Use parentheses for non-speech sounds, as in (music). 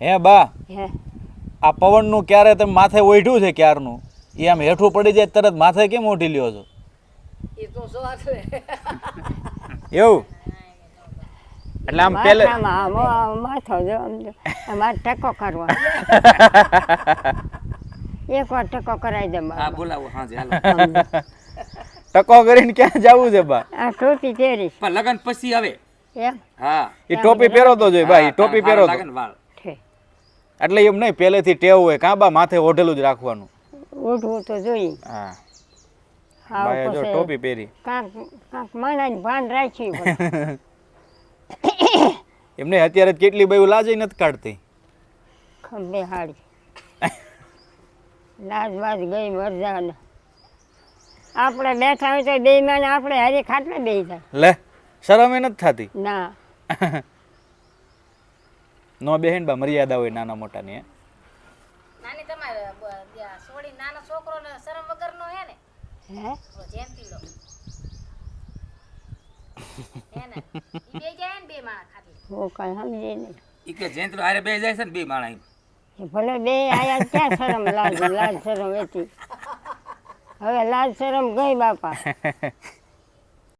હે બા હે. આ પવનનું ક્યારે તમે માથે ઓઢ્યું છે ક્યારનું? એ આમ હેઠું પડી જાય તરત માથે કેમ ઓઢી લ્યો છો? એવું? એટલે આમ પેલે માથો જો આમ ટકો કરવા એક વાર ટકો કરાવી દે હા બોલાવો હા હાલો. ટકો કરીને ક્યાં જવું છે બા? આ ટોપી પહેરીશ. પણ લગન પછી આવે એમ? હા. એ ટોપી પહેરો તો જોઈએ ભાઈ ટોપી પહેરો તો. લગન વાળ. એટલે એમ નહીં પહેલેથી ટેવ હોય કાબા માથે ઓઢેલું જ રાખવાનું. ઓઢવું તો જોઈએ. હા. બાએ જો ટોપી પહેરી. કાંક ભાન (laughs) એમને અત્યારે કેટલી બયું લાજે નથી કાઢતી. ખંભે હાડી. લાજ બાજ ગઈ મરજાને. આપણે બેઠા હોય તો બે માં આપણે હારી ખાટલે બે જાય. લે શરમ એ નથી થતી. ના. (laughs) નો બેહેન બા મર્યાદા હોય નાના મોટાની હે. નાની તમારે સોડી નાનો છોકરો ને શરમ વગર નો હે ને? હે? તો જેનતી લો હે ને? ઈ બે જાય ને બે માણા ખાતી હું કાઈ સમજે ને ઈ કે જેન્ટ્રો હારે બે જાય છે ને બે માણા એમ. ભલે બે આયા ક્યાં શરમ લાજ લાજ શરમ હતી હવે લાજ શરમ ગઈ બાપા. (laughs)